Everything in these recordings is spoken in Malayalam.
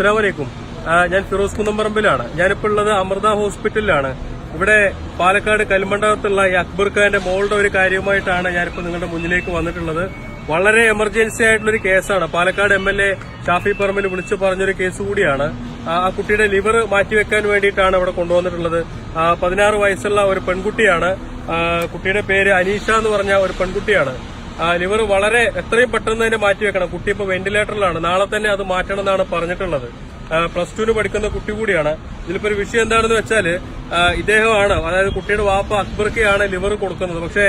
അസ്സലാമലൈക്കും. ഞാൻ ഫിറോസ് കുന്നമ്പറമ്പിലാണ് ഞാനിപ്പോൾ ഉള്ളത് അമൃത ഹോസ്പിറ്റലിലാണ്. ഇവിടെ പാലക്കാട് കൽമണ്ഡപത്തുള്ള ഈ അക്ബർ ഖാന്റെ മോളുടെ ഒരു കാര്യവുമായിട്ടാണ് ഞാനിപ്പോൾ നിങ്ങളുടെ മുന്നിലേക്ക് വന്നിട്ടുള്ളത്. വളരെ എമർജൻസി ആയിട്ടുള്ളൊരു കേസാണ്. Palakkad M L A Shafi Parambil വിളിച്ചു പറഞ്ഞൊരു കേസ് കൂടിയാണ്. ആ കുട്ടിയുടെ ലിവർ മാറ്റിവെക്കാൻ വേണ്ടിയിട്ടാണ് ഇവിടെ കൊണ്ടുവന്നിട്ടുള്ളത്. പതിനാറ് വയസ്സുള്ള ഒരു പെൺകുട്ടിയാണ്. കുട്ടിയുടെ പേര് അനീഷ എന്ന് പറഞ്ഞ ഒരു പെൺകുട്ടിയാണ്. ലിവർ വളരെ എത്രയും പെട്ടെന്ന് തന്നെ മാറ്റി വെക്കണം. കുട്ടി ഇപ്പൊ വെന്റിലേറ്ററിലാണ്. നാളെ തന്നെ അത് മാറ്റണം എന്നാണ് പറഞ്ഞിട്ടുള്ളത്. പ്ലസ് ടുവിന് പഠിക്കുന്ന കുട്ടി കൂടിയാണ്. ഇതിലിപ്പോ ഒരു വിഷയം എന്താണെന്ന് വെച്ചാൽ ഇദ്ദേഹമാണ് അതായത് കുട്ടിയുടെ വാപ്പ അക്ബർക്കെയാണ് ലിവർ കൊടുക്കുന്നത്. പക്ഷേ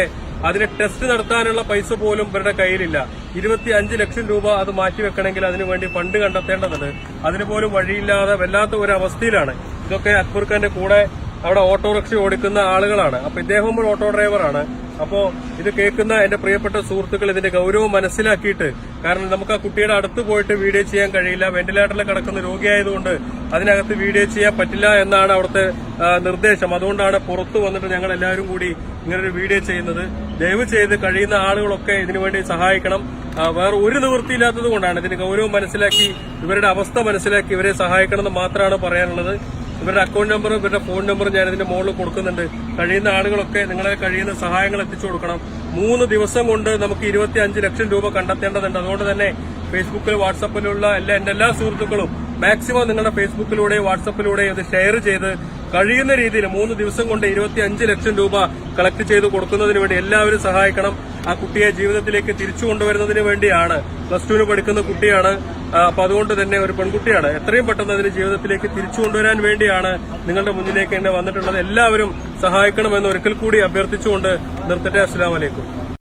അതിന് ടെസ്റ്റ് നടത്താനുള്ള പൈസ പോലും ഇവരുടെ കയ്യിലില്ല. ഇരുപത്തി അഞ്ച് ലക്ഷം രൂപ അത് മാറ്റിവെക്കണമെങ്കിൽ അതിനു വേണ്ടി ഫണ്ട് കണ്ടെത്തേണ്ടതുണ്ട്. അതിന് പോലും വഴിയില്ലാതെ വല്ലാത്ത ഒരു അവസ്ഥയിലാണ്. ഇതൊക്കെ അക്ബർ ഖാന്റെ കൂടെ അവിടെ ഓട്ടോറിക്ഷ ഓടിക്കുന്ന ആളുകളാണ്. അപ്പൊ ഇദ്ദേഹം ഒരു ഓട്ടോ ഡ്രൈവറാണ്. അപ്പോ ഇത് കേൾക്കുന്ന എന്റെ പ്രിയപ്പെട്ട സുഹൃത്തുക്കൾ ഇതിന്റെ ഗൗരവം മനസ്സിലാക്കിയിട്ട് കാരണം നമുക്ക് ആ കുട്ടിയുടെ അടുത്ത് പോയിട്ട് വീഡിയോ ചെയ്യാൻ കഴിയില്ല. വെന്റിലേറ്ററിൽ കിടക്കുന്ന രോഗിയായതുകൊണ്ട് അതിനകത്ത് വീഡിയോ ചെയ്യാൻ പറ്റില്ല എന്നാണ് അവിടുത്തെ നിർദ്ദേശം. അതുകൊണ്ടാണ് പുറത്തു വന്നിട്ട് ഞങ്ങൾ എല്ലാവരും കൂടി ഇങ്ങനൊരു വീഡിയോ ചെയ്യുന്നത്. ദയവ് ചെയ്ത് കഴിയുന്ന ആളുകളൊക്കെ ഇതിനുവേണ്ടി സഹായിക്കണം. വേറെ ഒരു നിവൃത്തിയില്ലാത്തത് കൊണ്ടാണ്. ഇതിന്റെ ഗൗരവം മനസ്സിലാക്കി ഇവരുടെ അവസ്ഥ മനസ്സിലാക്കി ഇവരെ സഹായിക്കണം എന്ന് മാത്രമാണ് പറയാനുള്ളത്. ഇവരുടെ അക്കൗണ്ട് നമ്പറും ഇവരുടെ ഫോൺ നമ്പറും ഞാൻ ഇതിന്റെ മുകളിൽ കൊടുക്കുന്നുണ്ട്. കഴിയുന്ന ആളുകളൊക്കെ നിങ്ങളെ കഴിയുന്ന സഹായങ്ങൾ എത്തിച്ചു കൊടുക്കണം. മൂന്ന് ദിവസം കൊണ്ട് നമുക്ക് ഇരുപത്തി ലക്ഷം രൂപ കണ്ടെത്തേണ്ടതുണ്ട്. അതുകൊണ്ട് തന്നെ ഫേസ്ബുക്കിൽ വാട്സപ്പിലുള്ള എല്ലാ എന്റെ എല്ലാ സുഹൃത്തുക്കളും മാക്സിമം നിങ്ങളുടെ ഫേസ്ബുക്കിലൂടെ വാട്സപ്പിലൂടെ അത് ഷെയർ ചെയ്ത് കഴിയുന്ന രീതിയിൽ മൂന്ന് ദിവസം കൊണ്ട് ഇരുപത്തി അഞ്ച് ലക്ഷം രൂപ കളക്ട് ചെയ്ത് കൊടുക്കുന്നതിന് വേണ്ടി എല്ലാവരും സഹായിക്കണം. ആ കുട്ടിയെ ജീവിതത്തിലേക്ക് തിരിച്ചു കൊണ്ടുവരുന്നതിന് വേണ്ടിയാണ്. പ്ലസ് ടുവിന് പഠിക്കുന്ന കുട്ടിയാണ്. അപ്പൊ അതുകൊണ്ട് തന്നെ ഒരു പെൺകുട്ടിയാണ്. എത്രയും പെട്ടെന്ന് അതിന് ജീവിതത്തിലേക്ക് തിരിച്ചു കൊണ്ടുവരാൻ വേണ്ടിയാണ് നിങ്ങളുടെ മുന്നിലേക്ക് എന്നെ വന്നിട്ടുള്ളത്. എല്ലാവരും സഹായിക്കണമെന്ന് ഒരിക്കൽ കൂടി അഭ്യർത്ഥിച്ചുകൊണ്ട് നിർത്തട്ടെ. അസ്സലാമലൈക്കും